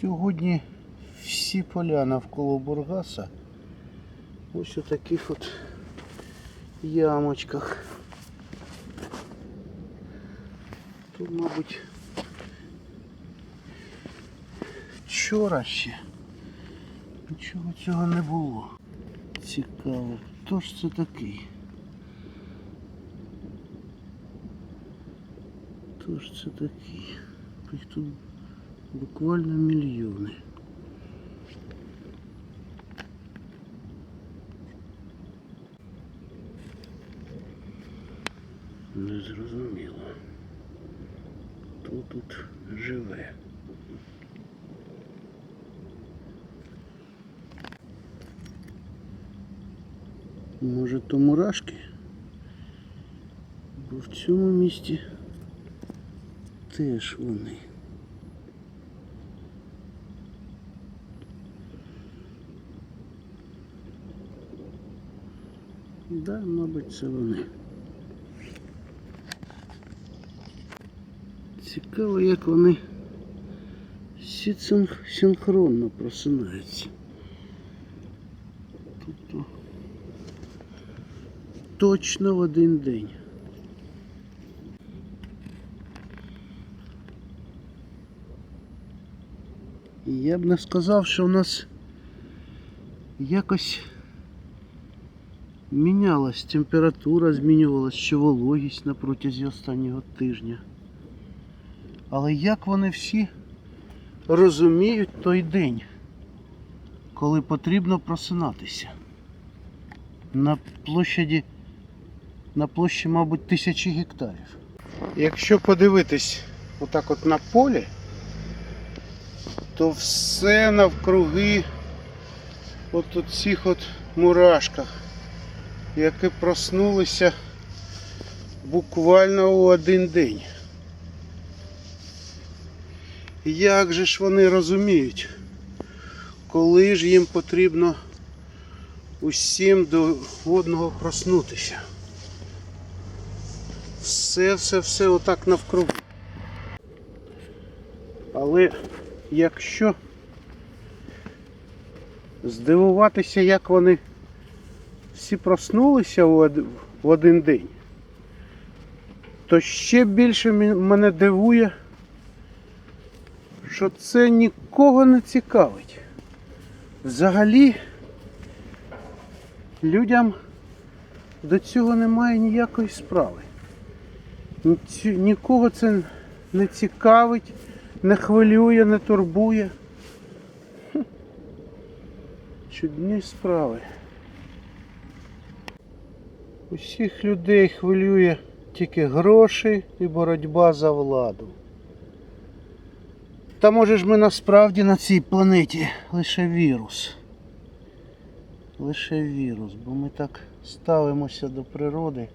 Сьогодні всі поля навколо Бургаса ось у таких от ямочках. Тут, мабуть, вчора ще нічого цього не було. Цікаво, хто ж це такий? Хто ж це такий? Тут буквально мільйони. Незрозуміло. Хто тут живе? Може то мурашки? Бо в цьому місті теж вони. Да, мабуть, це вони. Цікаво, як вони всі син- синхронно просинаються. Тобто точно в один день. Я б не сказав, що у нас якось мінялась температура, змінювалась ще вологість на протязі останнього тижня. Але як вони всі розуміють той день, коли потрібно просинатися? На площаді, на площі, мабуть, тисячі гектарів. Якщо подивитись отак от на полі, то все навкруги от у цих от мурашках, які проснулися буквально у один день. Як же ж вони розуміють, коли ж їм потрібно усім до одного проснутися? Все, все, все отак навкруги. Але якщо здивуватися, як вони всі проснулися в один день, то ще більше мене дивує, що це нікого не цікавить. Взагалі людям до цього немає ніякої справи. Нікого це не цікавить, не хвилює, не турбує. Чудні справи. Усіх людей хвилює тільки гроші і боротьба за владу. Та може ж ми насправді на цій планеті лише вірус. Лише вірус, бо ми так ставимося до природи.